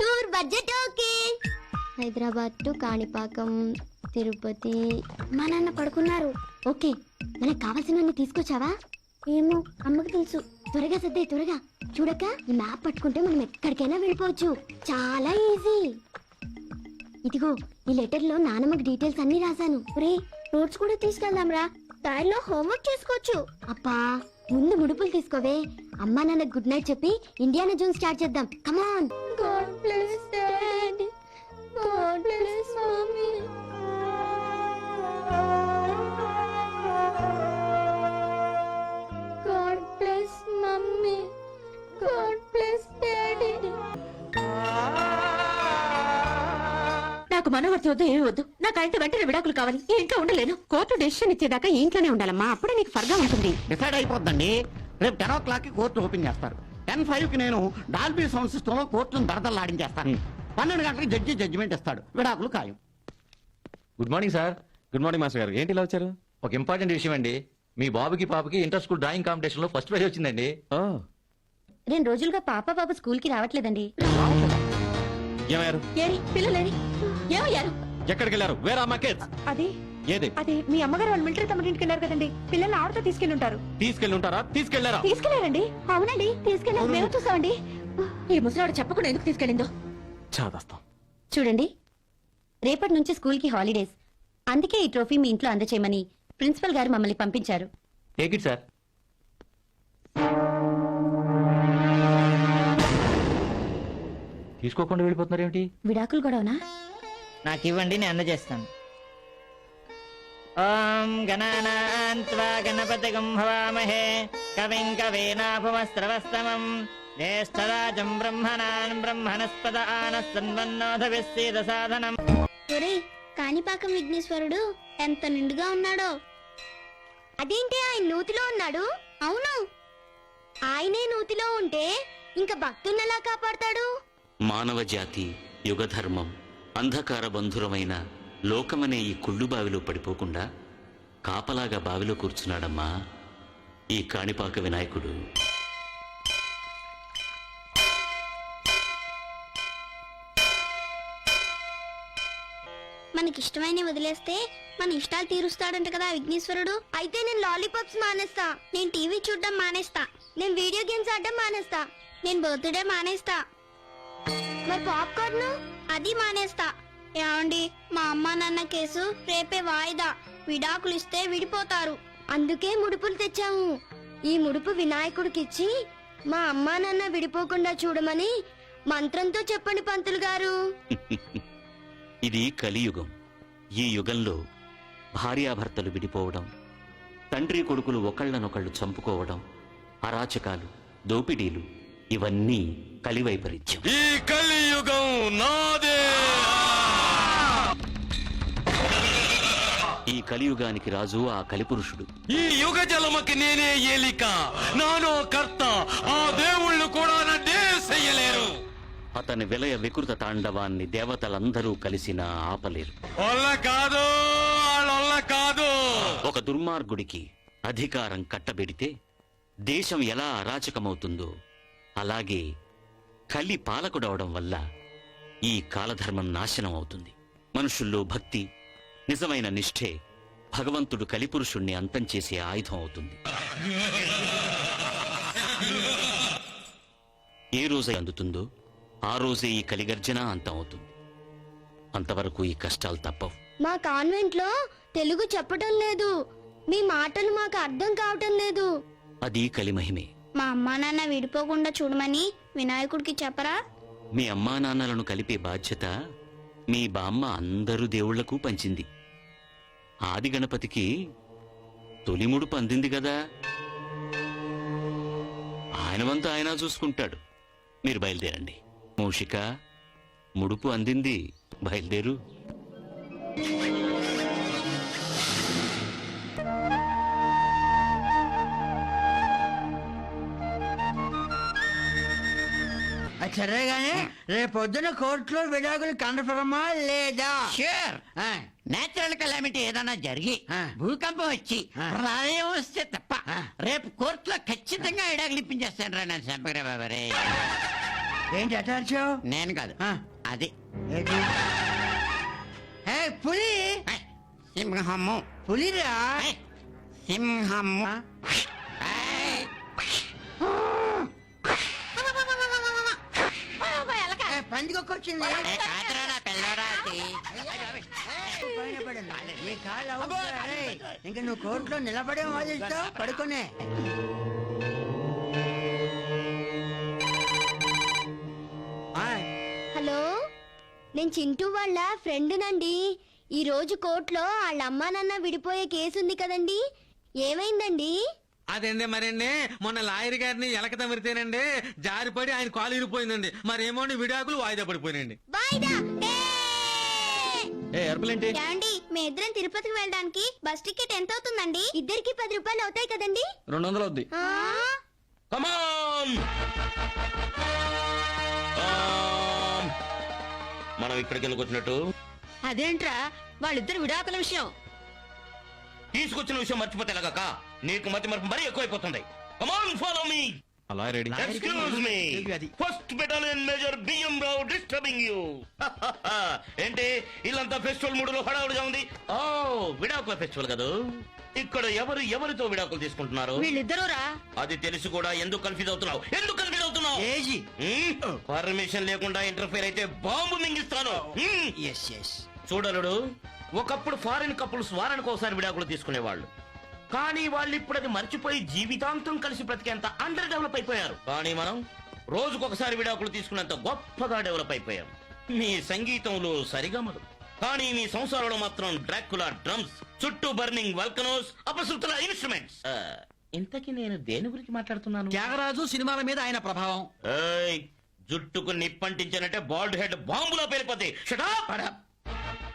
Tour budget okay. Hyderabad to Kanipakam Tirupati. మా నాన్న పడుకున్నారు. ఓకే మనకు కావాల్సినవన్నీ తీసుకొచ్చావా? ఏమో అమ్మకు తెలుసు. త్వరగా సర్దే త్వరగా. చూడక ఈ మ్యాప్ పట్టుకుంటే మనం ఎక్కడికైనా వెళ్ళిపోవచ్చు. చాలా ఈజీ. ఇదిగో ఈ లెటర్లో నానమ్మకి డీటెయిల్స్ అన్ని రాశాను. రే నోట్స్ కూడా తీసుకెళ్దాం రా దారిలో హోంవర్క్ చేసుకోవచ్చు. అప్పా ముందు ముడుపులు తీసుకోవే. అమ్మా నాన్న గుడ్ నైట్ చెప్పి ఇండియానా జోన్ స్టార్ట్ చేద్దాం. Come on god bless daddy god bless నాకు మనవర్తి వద్దు ఏమి వద్దు. నాకు అంటే వెంటనే విడాకులు కావాలి. ఈ ఇంట్లో ఉండలేను. కోర్టు డెసిషన్ ఇచ్చేదాకా ఈ ఇంట్లోనే ఉండాలమ్మా. అప్పుడే నీకు ఫర్గా ఉంటుంది. డిసైడ్ అయిపోద్దండి. రేపు టెన్ ఓ క్లాక్కి కోర్టు ఓపెన్ చేస్తారు. టెన్ ఫైవ్కి నేను డాల్బీ సౌండ్ సిస్టమ్లో కోర్టును దరదలాడించేస్తాను పన్నెండు గంటలకు జడ్జి జడ్జిమెంట్ ఇస్తాడు. విడాకులు ఖాయం. Good morning sir. Good morning master గారు. ఏంటి ఇలా వచ్చారు? ఒక ఇంపార్టెంట్ విషయం అండి. మీ బాబుకి పాపకి ఇంటర్ స్కూల్ డ్రాయింగ్ కాంపిటీషన్లో ఫస్ట్ ప్రైజ్ వచ్చిందండి. ఓ రెండు రోజులుగా పాప బాబు స్కూల్కి రావట్లేదండి ఏమయ్యారు? ఏరి పిల్లలేరి. ఏమయ్యారు ఎక్కడికి వెళ్ళారు వేరే అమ్మా కిడ్స్ అది? ఏది? అది మీ అమ్మగారు వాళ్ళు మిలిటరీ వెళ్ళారు కదండి. పిల్లల్ని ఆవిడతో తీసుకెళ్ళి ఉంటారు. తీసుకెళ్ళి ఉంటారా? తీసుకెళ్ళారా తీసుకెళ్ళారండి అవునండి మేము చూసామండి. ఈ ముసలాడు చెప్పకుండా ఎందుకు తీసుకెళ్ళిందో? చాదస్తాం. చూడండి రేపటి నుంచి స్కూల్కి హాలిడేస్. అందుకే ఈ ట్రోఫీ మీ ఇంట్లో అందచేయమని ప్రిన్సిపల్ గారు మమ్మల్ని పంపించారు. టేక్ ఇట్ సార్ తీసుకోకుండా వెళ్ళిపోతున్నారు ఏమిటి విడాకులు గొడవనా? నాకు ఇవ్వండి నేను అందజేస్తాను. ఓం గణానాన్త్వా గణపతిగం హవామహే కవిం కవీనాభుమస్రవస్తమం జ్యేష్ఠరాజం బ్రహ్మణాన్ బ్రహ్మణస్పద ఆనస్తన్వన్నోధవిస్సీద సాధనం ఒరే కాణిపాకం విఘ్నేశ్వరుడు ఎంత నిండుగా ఉన్నాడో. అదేంటి ఆయన నూతిలో ఉన్నాడు? అవును. ఆయనే నూతిలో ఉంటే ఇంకా భక్తున్నెలా కాపాడతాడు? మానవ జాతి యుగధర్మం. అంధకార బంధురమైన లోకమనే ఈ కుళ్ళు బావిలో పడిపోకుండా కాపలాగా బావిలో కూర్చున్నాడమ్మా ఈ కాణిపాక వినాయకుడు. మనకిష్టమైన వదిలేస్తే మన ఇష్టాలు తీరుస్తాడంట కదా విఘ్నేశ్వరుడు. అయితే నేను లాలీపాప్స్ మానేస్తా. నేను టీవీ చూడడం మానేస్తా. నేను వీడియో గేమ్స్ ఆడడం మానేస్తా. నేను బర్త్డే మానేస్తా. మరి పాప్కార్న్? అది మానేస్తా. ఏమండి మా అమ్మ నాన్న కేసు రేపే వాయిదా. విడాకులు ఇస్తే విడిపోతారు. అందుకే ముడుపులు తెచ్చాము. ఈ ముడుపు వినాయకుడికిచ్చి మా అమ్మా నాన్న విడిపోకుండా చూడమని మంత్రంతో చెప్పండి పంతులు గారు. ఇది కలియుగం. ఈ యుగంలో భార్యాభర్తలు విడిపోవడం తండ్రి కొడుకులు ఒకళ్ళనొకళ్ళు చంపుకోవడం అరాచకాలు దోపిడీలు ఇవన్నీ కలివైపరీత్యం. ఈ కలియుగం నాదే. ఈ కలియుగానికి రాజు ఆ కలిపురుషుడు. ఈ యుగ జలమకి నేనే ఏలిక. నానో కర్త. ఆ దేవుళ్ళు కూడా నన్నే చెయ్యలేరు అతని విలయ వికృత తాండవాన్ని దేవతలందరూ కలిసిన ఆపలేరు. కాదు కాదు. ఒక దుర్మార్గుడికి అధికారం కట్టబెడితే దేశం ఎలా అరాచకమవుతుందో అలాగే కలి పాలకుడవడం వల్ల ఈ కాలధర్మం నాశనం అవుతుంది. మనుషుల్లో భక్తి నిజమైన నిష్ఠే భగవంతుడు కలిపురుషుణ్ణి అంతం చేసే ఆయుధం అవుతుంది. ఏ రోజు అందుతుందో ఆ రోజే ఈ కలిగర్జన అంతం అవుతుంది. అంతవరకు ఈ కష్టాలు తప్పవు. మా కాన్వెంట్లో తెలుగు చెప్పటం లేదు. మీ మాటలు మాకు అర్థం కావటం లేదు. అది కలిమహిమే మా అమ్మా నాన్న విడిపోకుండా చూడమని వినాయకుడికి చెప్పరా? మీ అమ్మా నాన్నలను కలిపే బాధ్యత మీ బామ్మ అందరు దేవుళ్ళకు పంచింది. ఆది గణపతికి తొలి ముడుపు అందింది కదా. ఆయనవంతు ఆయన చూసుకుంటాడు. మీరు బయలుదేరండి. మూషిక ముడుపు అందింది. బయలుదేరు. సరే గానీ రేపు పొద్దున కోర్టులో విడాకులు కనపడమా లేదా? షూర్ నేచురల్ కెలామిటీ ఏదైనా జరిగి. భూకంపం వచ్చి. ప్రళయం వస్తే తప్ప. రేపు కోర్టులో ఖచ్చితంగా ఇడాకులు ఇప్పించేస్తాను రా నా చంపకరా బాబరే. ఏంటి అటార్చావు నేను కాదు. అది. ఏ పులి! ఐ, సింహము. పులిరా? ఐ, సింహము ఆ? ఐ, ఏ, పందికొక్కొచ్చింది ఏ, కాదురా నా పిల్లరా అది. పైన పడింది. నీ కాళ్ళు ఇంక నువ్వు కోర్టులో నిలబడే వాదిస్తావు పడుకునే. హలో నేను చింటూ వాళ్ళ ఫ్రెండ్నండి ఈ రోజు కోర్టులో వాళ్ళ అమ్మా నాన్న విడిపోయే కేసు ఉంది కదండి. ఏమైందండి? అదండి మరండి మొన్న లాయర్ గారిని ఎలక తమిరితేనండి జారిపడి ఆయన కాలు ఇరిపోయిందండి మరేమో విడాకులు వాయిదా పడిపోయినండి వాయిదా? ఏ! ఏ ఎరుపులేంటి? ఏమండి మీ ఇద్దరం తిరుపతికి వెళ్ళడానికి బస్ టికెట్ ఎంత అవుతుందండి ఇద్దరికి పది రూపాయలు అవుతాయి కదండి? రెండు వందలు అవుద్ది మనం ఇక్కడికి ఎందుకు వచ్చినట్టు? అదేంట్రా? వాళ్ళిద్దరు విడాకుల విషయం. తీసుకొచ్చిన విషయం మర్చిపోతే ఎలాగక్క నీకు మతి మరపు మరీ ఎక్కువైపోతుంది. కమాన్ ఫాలో మీ అలా రెడీ. ఎక్స్క్యూజ్ మీ అది. First battalion major BM Rao disturbing you ఏంటి? ఇల్లంతా ఫెస్టివల్ మూడులో హడావుడిగా ఉంది. ఓ విడాకుల ఫెస్టివల్ కదా? ఇక్కడ ఎవరు ఎవరితో విడాకులు తీసుకుంటున్నారు? వీళ్ళిద్దరూ రా అది తెలిసి కూడా ఎందుకు కన్ఫ్యూజ్ అవుతున్నావు? ఎందుకు కన్ఫ్యూజ్ అవుతున్నావు? ఏజీ. పర్మిషన్ లేకుండా ఇంటర్ఫేర్ అయితే బాంబు మింగిస్తాను. ఎస్ ఎస్ చూడలుడు ఒకప్పుడు ఫారిన్ కపుల్స్ వారానికి ఒకసారి విడాకులు తీసుకునేవాళ్ళు. కానీ వాళ్ళు ఇప్పుడు అది మర్చిపోయి జీవితాంతం కలిసి బ్రతికేంత అండర్ డెవలప్ అయిపోయారు. కానీ మనం రోజుకొకసారి విడాకులు తీసుకునేంత గొప్పగా డెవలప్ అయిపోయాం. మీ సంగీతంలో సరిగమలు కానీ మీ సంసారంలో మాత్రం డ్రాకులా డ్రమ్స్ చుట్టూ బర్నింగ్ వల్కనోస్ అపశృతుల ఇన్స్ట్రుమెంట్స్ ఇంతకీ నేను దేని గురించి మాట్లాడుతున్నాను? త్యాగరాజు సినిమాల మీద ఆయన ప్రభావం. ఏయ్, జుట్టుకు నిప్పంటించానంటే బాల్డ్ హెడ్ బాంబులో పేలిపోతాయి Shut up!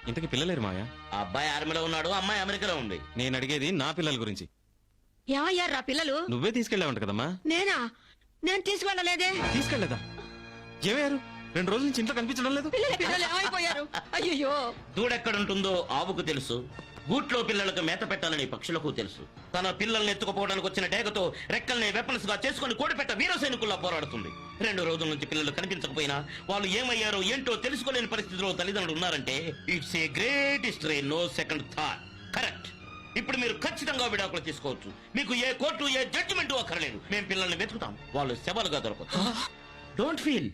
ఇంతకి పిల్లలేరు మాయా ఆ అబ్బాయి ఆర్మీలో ఉన్నాడు అమ్మాయి అమెరికాలో ఉంది. నేను అడిగేది నా పిల్లల గురించి. ఏమయ్యారా పిల్లలు. నువ్వే తీసుకెళ్ళావంట కదమ్మా? నేనా? నేను తీసుకెళ్ళలేదే తీసుకెళ్ళలేదా ఏమయ్యారు? రెండు రోజుల నుంచి ఇంట్లో కనిపించడం లేదు? పిల్లలు ఏమైపోయారు అయ్యో దూడెక్కడుంటుందో ఆవుకు తెలుసు. గూట్లో పిల్లలకు మేత పెట్టాలని పక్షులకు తెలుసు. తన పిల్లల్ని ఎత్తుకుపోవడానికి వచ్చిన డేగతో రెక్కల్ని వెపన్స్గా చేసుకుని కోడిపెట్ట వీర సైనికుల్లా పోరాడుతుంది. రెండు రోజుల నుంచి పిల్లలు కనిపించకపోయినా వాళ్ళు ఏమయ్యారో ఏంటో తెలుసుకోలేని పరిస్థితిలో తల్లిదండ్రులు ఉన్నారంటే it's a great history no second thought correct ఇప్పుడు మీరు ఖచ్చితంగా విడాకులు తీసుకోవచ్చు. మీకు ఏ కోర్టు ఏ జడ్జిమెంట్ అక్కర్లేదు. మేము పిల్లల్ని వెతుకుతాం. వాళ్ళు శవాలుగా దొరకవచ్చు. డోంట్ ఫీల్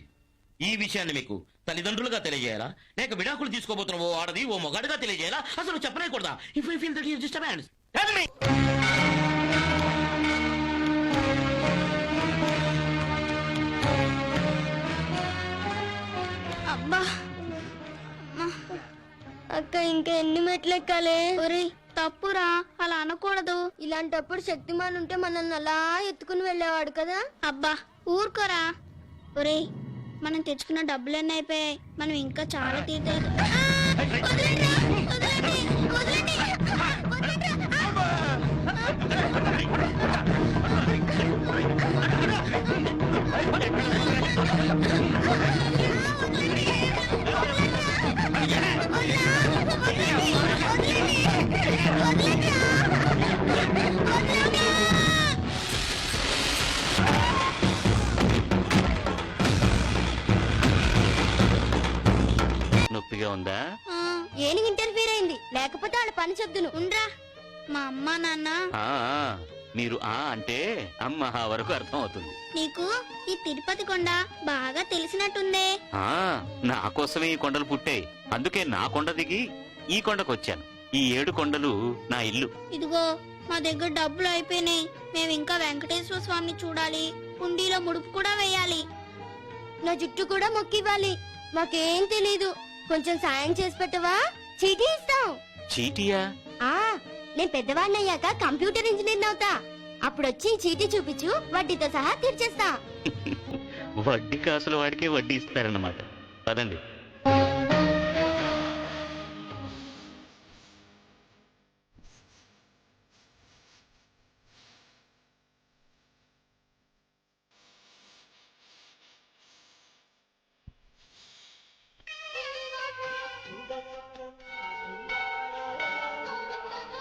ఈ విషయాన్ని మీకు తల్లిదండ్రులుగా తెలియజేయాలా? లేక విడాకులు తీసుకోబోతున్న ఓ ఆడది ఓ మొగాడిగా తెలియజేయాలా? అసలు చెప్పలేకూడదా? If I feel that you disturbance tell me అబ్బా అక్క ఇంకా ఎన్ని మెట్లు ఎక్కాలి? ఒరే తప్పురా. అలా అనకూడదు. ఇలాంటప్పుడు శక్తిమాన్ ఉంటే మనల్ని అలా ఎత్తుకుని వెళ్ళేవాడు కదా? అబ్బా ఊరుకోరా. ఒరే మనం తెచ్చుకున్న డబ్బులన్నీ అయిపోయాయి. మనం ఇంకా చాలా తీర్చాలి నొప్పిగా ఉందా? ఏనుగు ఇంటర్ఫీర్ అయింది? లేకపోతే వాళ్ళ పని చెప్దును ఉండ్రా. మా అమ్మ నాన్న. ఆ, మీరు ఆ అంటే అమ్మ వరకు అర్థం అవుతుంది నీకు ఈ తిరుపతి కొండ బాగా తెలిసినట్టుందే. ఆ నా కోసమే ఈ కొండలు పుట్టాయి. అందుకే నా కొండ దిగి ఈ కొండకు వచ్చాను ఈ ఏడు కొండలు నా ఇల్లు. ఇదిగో మా దగ్గర డబ్బులు అయిపోయినాయి. మేము ఇంకా వెంకటేశ్వర స్వామిని చూడాలి. హుండీలో ముడుపు కూడా వేయాలి. నా జుట్టు కూడా మొక్కివ్వాలి. మాకేం తెలీదు. కొంచెం సాయం చేసి పెట్టవా? చీటీ ఇస్తాం. చీటియా? ఆ నేను పెద్దవాడిని అయ్యాక కంప్యూటర్ ఇంజనీర్ అవుతా. అప్పుడు వచ్చి చీటీ చూపించు వడ్డీతో సహా తీర్చేస్తా. వడ్డీ కాసుల వాడికే వడ్డీ ఇస్తారన్నమాట. పదండి.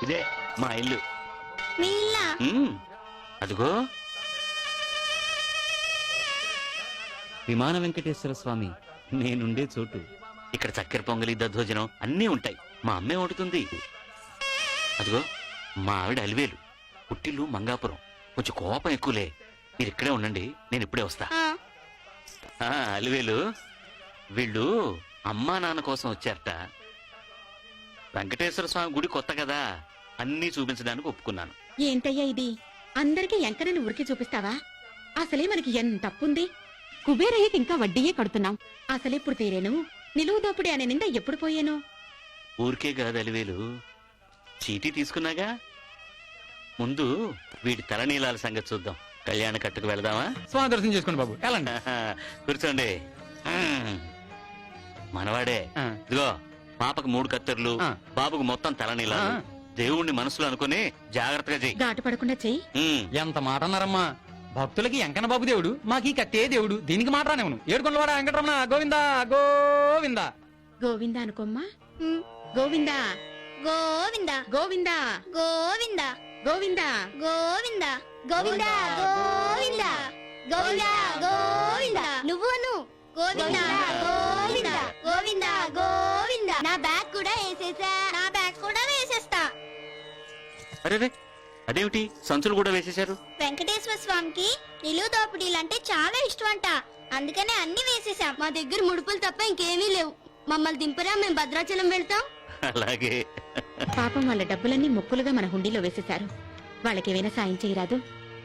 ఇదే మా ఇల్లు. మీ ఇల్లా? మ్మ్. అదిగో. విమాన వెంకటేశ్వర స్వామి నేనుండే చోటు. ఇక్కడ చక్కెర పొంగలి దద్దోజనం అన్నీ ఉంటాయి. మా అమ్మే వండుతుంది. అదిగో మా ఆవిడ అలివేలు. పుట్టిల్లు మంగాపురం. కొంచెం కోపం ఎక్కువలే. మీరు ఇక్కడే ఉండండి నేను ఇప్పుడే వస్తా. ఆ, అలివేలు. వీళ్ళు అమ్మా నాన్న కోసం వచ్చారట. వెంకటేశ్వర స్వామి గుడి కొత్త కదా. అన్నీ చూపించడానికి ఒప్పుకున్నాను. ఏంటయ్యా ఇది? అందరికీ ఎంకరని ఉరికి చూపిస్తావా? అసలే మనకి ఎంత అప్పుంది కుబేరయ్యకి ఇంకా వడ్డీయే కడుతున్నాం. అసలెప్పుడు తీరేను? నిలువు దోపిడి అనే నింద ఎప్పుడు పోయాను? ఊరికే కాదు అలివేలు. చీటీ తీసుకున్నాగా? ముందు వీడి తలనీలాల సంగతి చూద్దాం. కళ్యాణ కట్టుకు వెళదామా? స్వామి దర్శనం చేసుకోండి బాబు. వెళ్ళండి. కూర్చోండి. మనవాడే. ఇదిగో పాపకు మూడు కత్తెర్లు. బాబుకు మొత్తం తలనీలాలు. దేవుణ్ణి మనసులో అనుకుని జాగ్రత్తగా చెయ్యి ఘాటు పడకుండా చెయ్యి. ఎంత మాట అన్నారమ్మా భక్తులకి ఎంకన్న బాబు దేవుడు మాకు ఈ కట్టే దేవుడు దీనికి మాట రానివ్వను ఏడుకొండవాడ వెంకటరమణ గోవిందా గోవిందా గోవిందా అనుకోమ్మా గోవిందా గోవింద గోవిందా గోవింద గోవిందా గోవింద గోవింద గోవింద గోవింద గోవింద నువ్వును గోవింద గోవింద గోవింద గోవింద అరే అదేమిటి? సంచులు కూడా వేసేశారు. వెంకటేశ్వర స్వామికి నిలువు దోపిడీలంటే చాలా ఇష్టం అంట అందుకనే అన్ని వేసేసాం మా దగ్గర ముడుపులు తప్ప ఇంకేమీ లేవు. మమ్మల్ని దింపరా మేము భద్రాచలం వెళ్తాం. అలాగే. పాపం వాళ్ళ డబ్బులన్నీ ముక్కులుగా మన హుండీలో వేసేశారు. వాళ్ళకేమైనా సాయం చేయరాదు.